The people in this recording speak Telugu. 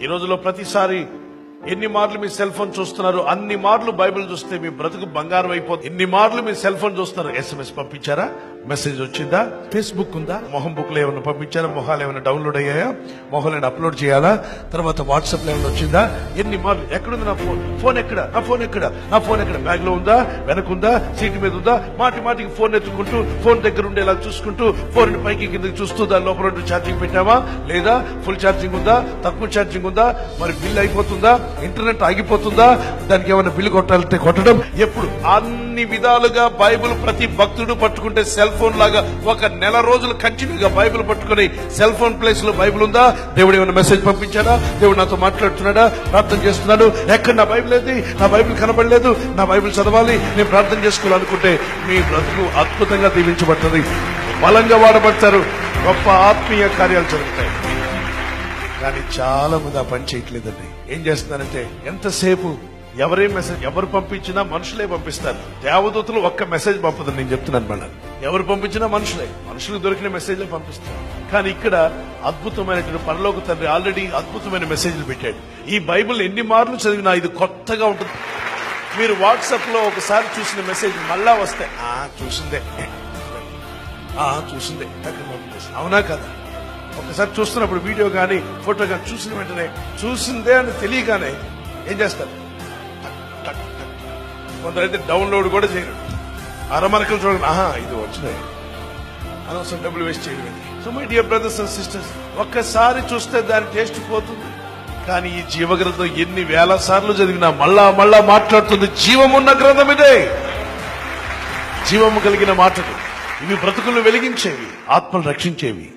ఈ రోజులో ప్రతిసారి ఎన్ని మార్లు మీ సెల్ ఫోన్ చూస్తున్నారు? అన్ని మార్లు బైబిల్ చూస్తే మీ బ్రతుకు బంగారం అయిపోతుంది. ఎన్ని మార్లు మీ సెల్ ఫోన్ చూస్తున్నారు? ఎస్ఎంఎస్ పంపించారా? మెసేజ్ వచ్చిందా? ఫేస్బుక్ ఉందా? మొహం బుక్లో ఏమైనా పంపించారా? మొహాలు ఏమైనా డౌన్లోడ్ అయ్యాయా? మొహాలు ఏమైనా అప్లోడ్ చేయాలా? తర్వాత వాట్సాప్లో ఏమైనా వచ్చిందా? ఎన్ని మార్లు? ఎక్కడుంది నా ఫోన్ ఫోన్ ఎక్కడ? నా ఫోన్ ఎక్కడ? నా ఫోన్ ఎక్కడ? బ్యాగ్లో ఉందా? వెనకుందా సీట్ మీద ఉందా? మాటి మాటికి ఫోన్ ఎత్తుకుంటూ ఫోన్ దగ్గర ఉండేలా చూసుకుంటూ ఫోన్ పైకి కిందకి చూస్తూ దాని లోపల ఛార్జింగ్ పెట్టావా? లేదా ఫుల్ ఛార్జింగ్ ఉందా? తక్కువ ఛార్జింగ్ ఉందా? మరి బిల్ అయిపోతుందా? ఇంటర్నెట్ ఆగిపోతుందా? దానికి ఏమైనా బిల్లు కొట్టాలంటే కొట్టడం? ఎప్పుడు? అన్ని విధాలుగా బైబిల్ ప్రతి భక్తుడు పట్టుకుంటే సెల్ ఫోన్ లాగా ఒక నెల రోజులు కంటిన్యూగా బైబిల్ పట్టుకుని సెల్ ఫోన్ ప్లేస్లో బైబిల్ ఉందా? దేవుడు ఏమైనా మెసేజ్ పంపించాడా? దేవుడు నాతో మాట్లాడుతున్నాడా? ప్రార్థన చేస్తున్నాడు. ఎక్కడ నా బైబిల్ ఏది? నా బైబిల్ కనబడలేదు. నా బైబిల్ చదవాలి. నేను ప్రార్థన చేసుకోవాలనుకుంటే మీ బ్రతుకు అద్భుతంగా దీవించబడుతుంది. బలంగా వాడబడతారు. గొప్ప ఆత్మీయ కార్యాలు జరుగుతాయి. కానీ చాలా మంది ఆ పని చేయట్లేదండి. ఏం చేస్తున్నారంటే ఎంతసేపు ఎవరే మెసేజ్ ఎవరు పంపించినా మనుషులే పంపిస్తారు. దేవదూతలు ఒక్క మెసేజ్ పంపదు నేను చెప్తున్నాను మళ్ళీ. ఎవరు పంపించినా మనుషులే. మనుషులకు దొరికిన మెసేజ్లే పంపిస్తారు. కానీ ఇక్కడ అద్భుతమైనటువంటి పరలోక తండ్రి ఆల్రెడీ అద్భుతమైన మెసేజ్లు పెట్టాడు. ఈ బైబిల్ ఎన్ని మార్లు చదివినా ఇది కొత్తగా ఉంటుంది. మీరు వాట్సాప్లో ఒకసారి చూసిన మెసేజ్ మళ్ళా వస్తే ఆ చూసిందే. ఆ చూసిందే. అవునా కదా? ఒకసారి చూస్తున్నప్పుడు వీడియో కానీ ఫోటో కానీ చూసిన వెంటనే చూసిందే అని తెలియగానే ఏం చేస్తారు? కొందరైతే డౌన్లోడ్ కూడా చేయరు. అరమరకలు చూడండి. ఆహా ఇది వచ్చినాయి. అనవసరం డబ్బులు వేస్ట్ చేయడం so my dear brothers and sisters ఒక్కసారి చూస్తే దాని టేస్ట్ పోతుంది. కానీ ఈ జీవగ్రంథం ఎన్ని వేల సార్లు చదివినా మళ్ళా మళ్ళా మాట్లాడుతుంది. జీవమున్న గ్రంథం ఇదే. జీవము కలిగిన మాటలు. ఇవి బ్రతుకులు వెలిగించేవి ఆత్మలు రక్షించేవి.